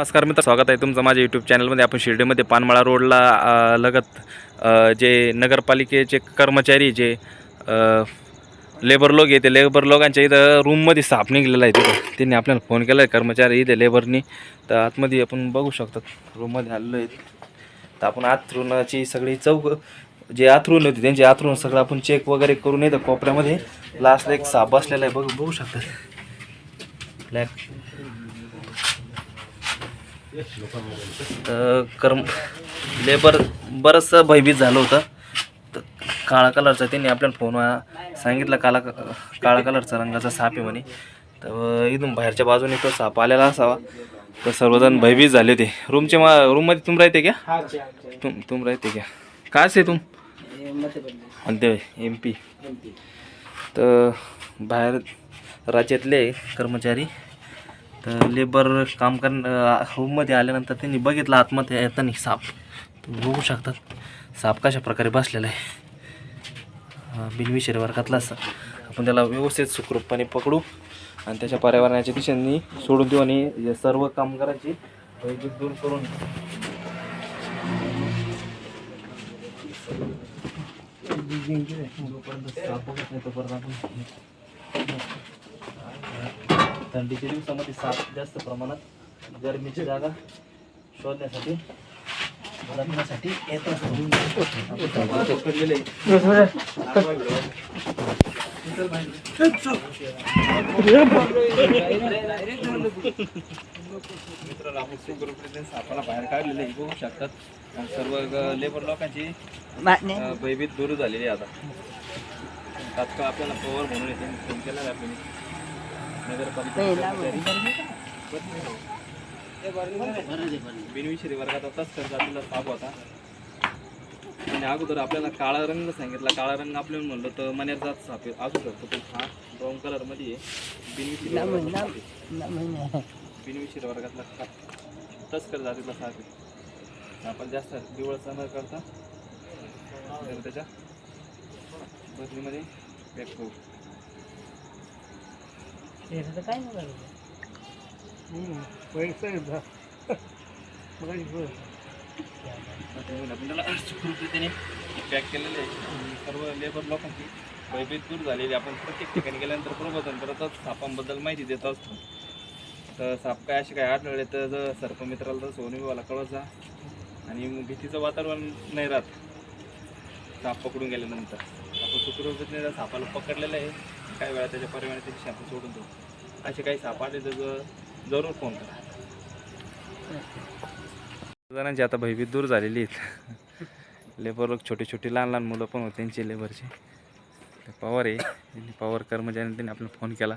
नमस्कार मित्र स्वागत आहे तुमचं माझ्या यूट्यूब चॅनलमध्ये आपण शिर्डीमध्ये पानमाळा रोडला लगत जे नगरपालिकेचे कर्मचारी जे लेबर लोक येते ते लेबर लोकांच्या इथं रूममध्ये साप निघलेला आहे तिथं. त्यांनी आपल्याला फोन केला आहे कर्मचारी इथे लेबरनी तर आतमध्ये आपण बघू शकतात रूममध्ये आलेलो आहे तर आपण आथरूनची सगळी चौक जे आथरून होती त्यांचे आथरून सगळं आपण चेक वगैरे करून येतं कोपऱ्यामध्ये. लास्टला एक साप बसलेला आहे बघू बघू शकतात. ब्लॅक कर्म लेबर बरंचसं भयभीत झालं होतं. तर काळा कलरचा त्यांनी आपल्याला फोन सांगितलं काला काळा कलरचा रंगाचा साप आहे म्हणे. तर इथून बाहेरच्या बाजूने तो साप आलेला असावा. तर सर्वजण भयभीत झाले होते. रूमचे मा रूममध्ये तुम राहते क्या तुम तुम राहते क्या काय असे तुम? म्हणते एम पी तर बाहेर राज्यातले कर्मचारी तर लेबर काम कर होममध्ये आल्यानंतर त्यांनी बघितलं आत्महत्या येताना साप. तुम्ही बघू शकतात. साप कशा प्रकारे बसलेला आहे. अं, वर्गातला सा आपण त्याला व्यवस्थित सुखरूपपणे पकडू आणि त्याच्या पर्यावरणाच्या दिशेने सोडून देऊ आणि सर्व कामगारांची वैद्युत दूर करून जोपर्यंत साप बघत नाही तोपर्यंत आपण थंडीच्या दिवसामध्ये साप जास्त प्रमाणात गरमीची जागा शोधण्यासाठी जगण्यासाठी येत सुखरूपरीने सापाला बाहेर काढलेले बघू शकतात. सर्व लेबर लोकांची अं, भयभीत दूर झालेली आता. तात्काळ आपल्याला पवर म्हणून येते केला बिनविषयी वर्गात होताच तर जातीला साप होता आणि अगोदर आपल्याला काळा रंग सांगितला. काळा रंग आपल्याला म्हणलं तर मनेरचाच साप आहे. असू शकतो पण हा ब्राऊन कलरमध्ये बिनविषयी वर्गातला साप साप तस्कर जातीतला साप आहे. आपण जास्त दिवळचा न करता. त्याच्या बदलीमध्ये पॅक करू आता येऊन आपण त्याला सुखरूपरीतीने पॅक केलेले आहे. सर्व लेबर लोकांची भयभीत दूर झालेली आहे. आपण प्रत्येक ठिकाणी गेल्यानंतर प्रबोधन करतच सापांबद्दल माहिती देत असतो. तर साप काय असे काय आढळले तर जर सर्पमित्राला तर सोनी विभागाला कळत जा. आणि मग भीतीचं वातावरण नाही राहत. साप पकडून गेल्यानंतर. आपण सुखरूपरीतीने त्या सापाला पकडलेलं आहे. काही वेळा त्याच्या परिमाणाची दिशा सोडून देऊ. असे काही सापडले तर जरूर फोन करा. जणांची आता भयभीत दूर झालेली आहेत. लेबर लोक छोटे छोटे लहान लहान मुलं पण होते त्यांचे लेबरचे. पवार आहे. त्यांनी पवार कर्मचाऱ्यांनी त्यांनी आपल्याला फोन केला.